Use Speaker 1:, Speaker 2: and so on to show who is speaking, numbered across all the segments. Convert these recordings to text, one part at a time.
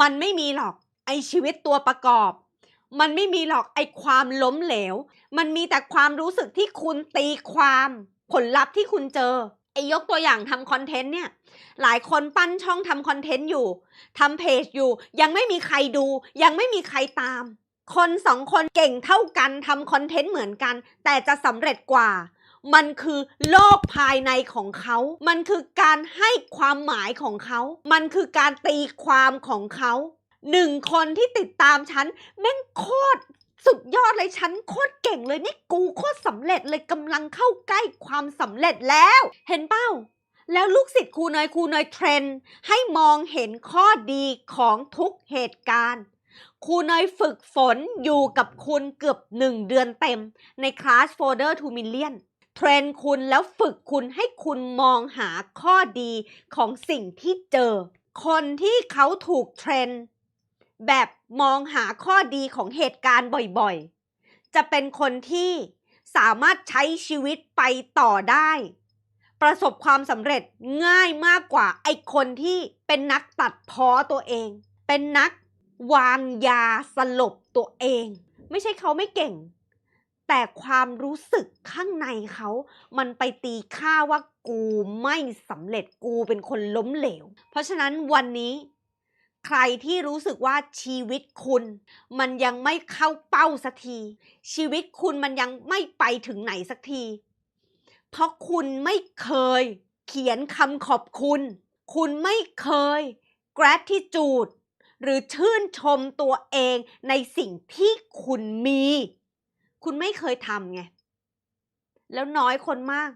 Speaker 1: มันไม่มีหรอกไอชีวิตตัวประกอบ มันไม่มีหรอกไอความล้มเหลว มันมีแต่ความรู้สึกที่คุณตีความ ผลลัพธ์ที่คุณเจอไอยกตัวอย่างทำคอนเทนต์เนี่ย หลายคนปั้นช่องทำคอนเทนต์อยู่ทำเพจอยู่ ยังไม่มีใครดู ยังไม่มีใครตาม คนสองคนเก่งเท่ากันทำคอนเทนต์เหมือนกัน แต่จะสำเร็จกว่า มันคือโลกภายในของเขา มันคือการให้ความหมายของเขา มันคือการตีความของเขาหนึ่งคนที่ติดตามฉันแม่งโคตรสุดยอดเลยฉันโคตรเก่งเลยนี่กูโคตรสำเร็จเลยกำลังเข้าใกล้ความสำเร็จแล้ว เห็นเป้า แล้วลูกศิษย์ครูเนยครูเนยเทรน ให้มองเห็นข้อดีของทุกเหตุการณ์ครูเนยฝึกฝนอยู่กับคุณเกือบหนึ่งเดือนเต็มในคลาส Folder to Million เท เทรนคุณแล้วฝึกคุณให้คุณมองหาข้อดีของสิ่งที่เจอ คนที่เขาถูกเทรนแบบมองหาข้อดีของเหตุการณ์บ่อยๆ จะเป็นคนที่สามารถใช้ชีวิตไปต่อได้ ประสบความสำเร็จง่ายมากกว่าไอ้คนที่เป็นนักตัดพ้อตัวเอง เป็นนักวางยาสลบตัวเอง ไม่ใช่เขาไม่เก่ง แต่ความรู้สึกข้างในเขา มันไปตีค่าว่ากูไม่สำเร็จกูเป็นคนล้มเหลว เพราะฉะนั้นวันนี้ ใครที่รู้สึกว่าชีวิตคุณ มันยังไม่เข้าเป้าสักที ชีวิตคุณมันยังไม่ไปถึงไหนสักที เพราะคุณไม่เคย เขียนคำขอบคุณ คุณไม่เคย gratitude หรือชื่นชมตัวเองในสิ่งที่คุณมี คุณไม่เคยทำไง แล้วน้อยคนมาก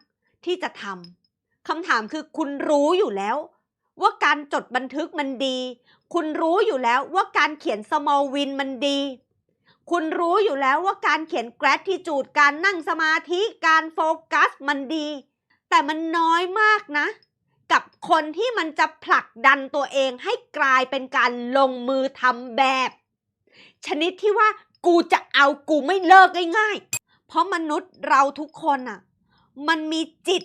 Speaker 1: ที่จะทำคำถามคือคุณรู้อยู่แล้ว ว่าการจดบันทึกมันดี คุณรู้อยู่แล้วว่าการเขียน small win มันดี คุณรู้อยู่แล้วว่าการเขียน gratitude การนั่งสมาธิการโฟกัสมันดี แต่มันน้อยมากนะ กับคนที่มันจะผลักดันตัวเองให้กลายเป็นการลงมือทำแบบ ชนิดที่ว่า กูจะเอากูไม่เลิกง่ายๆ เพราะมนุษย์เราทุกคนอะมันมีจิต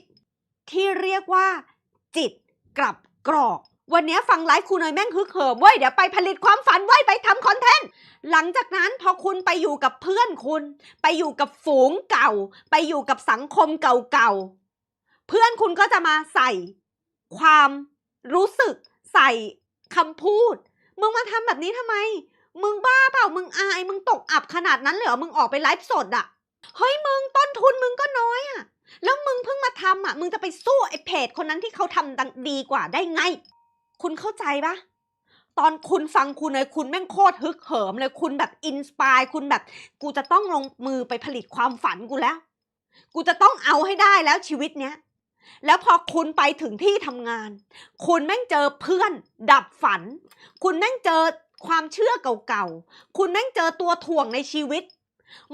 Speaker 1: ที่เรียกว่า จิตกลับกรอก วันนี้ฟังไลฟ์ครูเนยแม่งฮึกเหิมเว้ยเดี๋ยวไปผลิตความฝันไว้ยไปทำคอนเทนต์หลังจากนั้นพอคุณไปอยู่กับเพื่อนคุณ ไปอยู่กับฝูงเก่า ไปอยู่กับสังคมเก่าๆเพื่อนคุณก็จะมาใส่ ความรู้สึกใส่คำพูด มึงมาทำแบบนี้ทำไม มึงบ้าเปล่ามึงอายมึงตก อับขนาดนั้นเลยเหรอมึงออกไปไลฟ์สดอะเฮ้ยมึงต้นทุนมึงก็น้อยอะแล้วมึงเพิ่งมาทำอะมึงจะไปสู้ไอ้เพจคนนั้นที่เขาทำดังดีกว่าได้ไง คุณเข้าใจปะตอนคุณฟังคุณเลยคุณแม่งโคตรฮึกเหิมเลยคุณแบบอินสปายคุณแบบ กูจะต้องลงมือไปผลิตความฝันกูแล้ว กูจะต้องเอาให้ได้แล้วชีวิตเนี้ยแล้วพอคุณไปถึงที่ทำงาน คุณแม่งเจอเพื่อน ดับฝัน คุณแม่งเจอ ความเชื่อเก่าๆ คุณแม่งเจอตัวถ่วงในชีวิต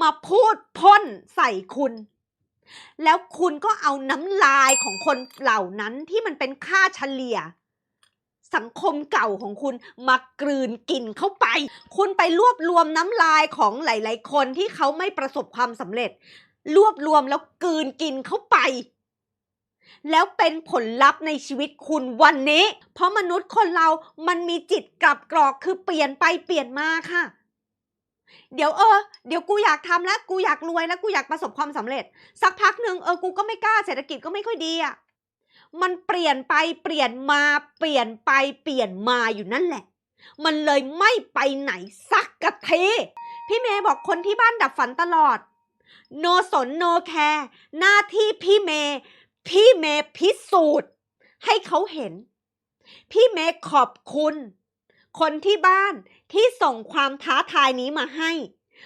Speaker 1: มาพูดพ่นใส่คุณ แล้วคุณก็เอาน้ำลายของคนเหล่านั้นที่มันเป็นค่าเฉลี่ย สังคมเก่าของคุณมากลืนกินเข้าไป คุณไปรวบรวมน้ำลายของหลาย ๆ คนที่เขาไม่ประสบความสำเร็จ รวบรวมแล้วกลืนกินเข้าไป แล้วเป็นผลลัพธ์ในชีวิตคุณวันนี้ เพราะมนุษย์คนเรามันมีจิตกลับกรอกคือเปลี่ยนไปเปลี่ยนมาค่ะ เดี๋ยวเออ เดี๋ยวกูอยากทำแล้วกูอยากรวยแล้วกูอยากประสบความสำเร็จ สักพักหนึ่งเออกูก็ไม่กล้าเศรษฐกิจก็ไม่ค่อยดีอะมันเปลี่ยนไปเปลี่ยนมาเปลี่ยนไปเปลี่ยนมาอยู่นั่นแหละ มันเลยไม่ไปไหนสักกะทีพี่เมย์บอกคนที่บ้านดับฝันตลอด โนสนโนแคร์หน้าที่พี่เมย์ พี่เมย์พิสูจน์ให้เขาเห็น พี่เมย์ขอบคุณ คนที่บ้านที่ส่งความท้าทายนี้มาให้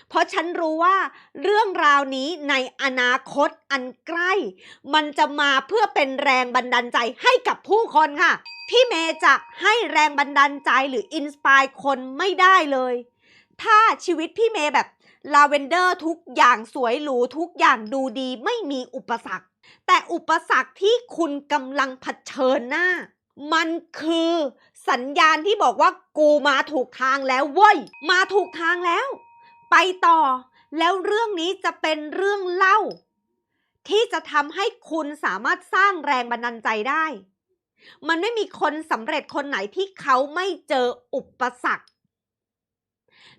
Speaker 1: เพราะฉันรู้ว่าเรื่องราวนี้ในอนาคตอันใกล้ มันจะมาเพื่อเป็นแรงบันดาลใจให้กับผู้คนค่ะ พี่เมย์จะให้แรงบันดาลใจหรืออินสปายคนไม่ได้เลย ถ้าชีวิตพี่เมย์แบบลาเวนเดอร์ทุกอย่างสวยหรูทุกอย่างดูดีไม่มีอุปสรรค แต่อุปสรรคที่คุณกำลังเผชิญหน้า มันคือสัญญาณที่บอกว่ากูมาถูกทางแล้วเว้ย มาถูกทางแล้ว ไปต่อ แล้วเรื่องนี้จะเป็นเรื่องเล่า ที่จะทำให้คุณสามารถสร้างแรงบันดาลใจได้ มันไม่มีคนสำเร็จคนไหนที่เขาไม่เจออุปสรรค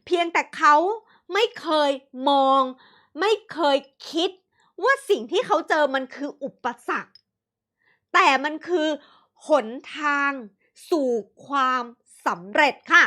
Speaker 1: เพียงแต่เขาไม่เคยมอง ไม่เคยคิด ว่าสิ่งที่เขาเจอมันคืออุปสรรค แต่มันคือหนทางสู่ความสำเร็จค่ะ